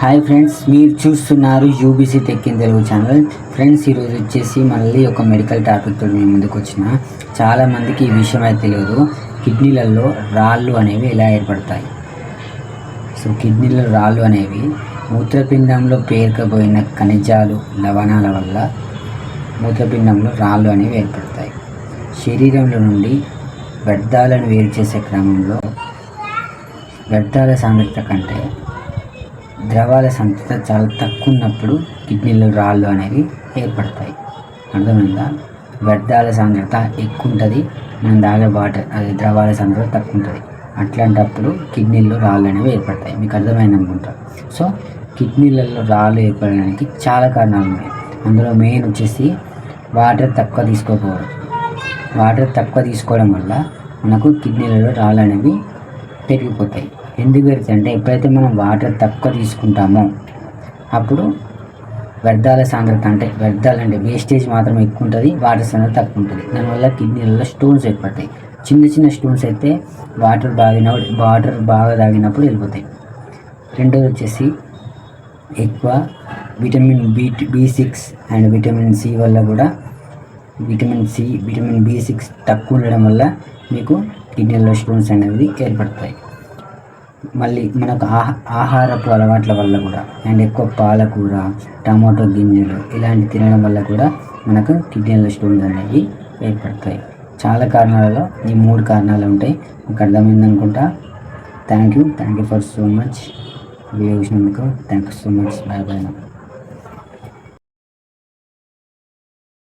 Hi friends మీరు చూస్తున్నారు UBC tech Telugu channel friends ఈరోజు వచ్చేసి మళ్ళీ ఒక మెడికల్ టాపిక్తో మేము ముందుకు వచ్చిన. చాలామందికి ఈ విషయం అయితే తెలియదు. కిడ్నీలలో రాళ్ళు అనేవి ఎలా ఏర్పడతాయి? సో కిడ్నీలో రాళ్ళు అనేవి మూత్రపిండంలో పేరుకపోయిన ఖనిజాలు లవణాల వల్ల మూత్రపిండంలో రాళ్ళు అనేవి ఏర్పడతాయి. శరీరంలో నుండి వ్యర్థాలను వేరు చేసే క్రమంలో వ్యర్థాల సాంద్రత కంటే ద్రవాల సాంద్రత చాలా తక్కువ ఉన్నప్పుడు కిడ్నీలో రాళ్ళు అనేవి ఏర్పడతాయి. అర్థమైందా? వ్యర్థాల సాంద్రత ఎక్కువ ఉంటుంది మనం తాగే వాటర్ అది ద్రవాల సాంద్రత తక్కువ ఉంటుంది అట్లాంటప్పుడు కిడ్నీలో రాళ్ళు అనేవి ఏర్పడతాయి. మీకు అర్థమైంది అనుకుంటా. సో కిడ్నీలలో రాళ్ళు ఏర్పడడానికి చాలా కారణాలు ఉన్నాయి. అందులో మెయిన్ వచ్చేసి వాటర్ తక్కువ తీసుకోకపోవడం. వాటర్ తక్కువ తీసుకోవడం వల్ల మనకు కిడ్నీలలో రాళ్ళు అనేవి పెరిగిపోతాయి. ఎందుకు పెరుగుతాయి అంటే ఎప్పుడైతే మనం వాటర్ తక్కువ తీసుకుంటామో. అప్పుడు వ్యర్థాల సాంద్రత అంటే వ్యర్థాలు అంటే వేస్టేజ్ మాత్రం ఎక్కువ ఉంటుంది వాటర్ సాంద్రత తక్కువ ఉంటుంది దానివల్ల కిడ్నీలలో స్టోన్స్ ఏర్పడతాయి. చిన్న చిన్న స్టోన్స్ అయితే వాటర్ బాగా వాటర్ బాగా తాగినప్పుడు వెళ్ళిపోతాయి. రెండోది వచ్చేసి ఎక్కువ vitamin B B six and vitamin C వల్ల కూడా vitamin C vitamin B six తక్కువ ఉండడం వల్ల మీకు కిడ్నీలో స్టోన్స్ అనేవి ఏర్పడతాయి. మళ్ళీ మనకు ఆహా ఆహారపు అలవాట్ల వల్ల కూడా అండ్ ఎక్కువ పాలకూర టమాటో గింజలు ఇలాంటి తినడం వల్ల కూడా మనకు కిడ్నీలో స్టోన్స్ అనేవి ఏర్పడతాయి. చాలా కారణాలలో ఈ మూడు కారణాలు ఉంటాయి. మీకు అర్థమైంది అనుకుంటా? Thank you thank you for so much video చూసినందుకు thank you so much bye bye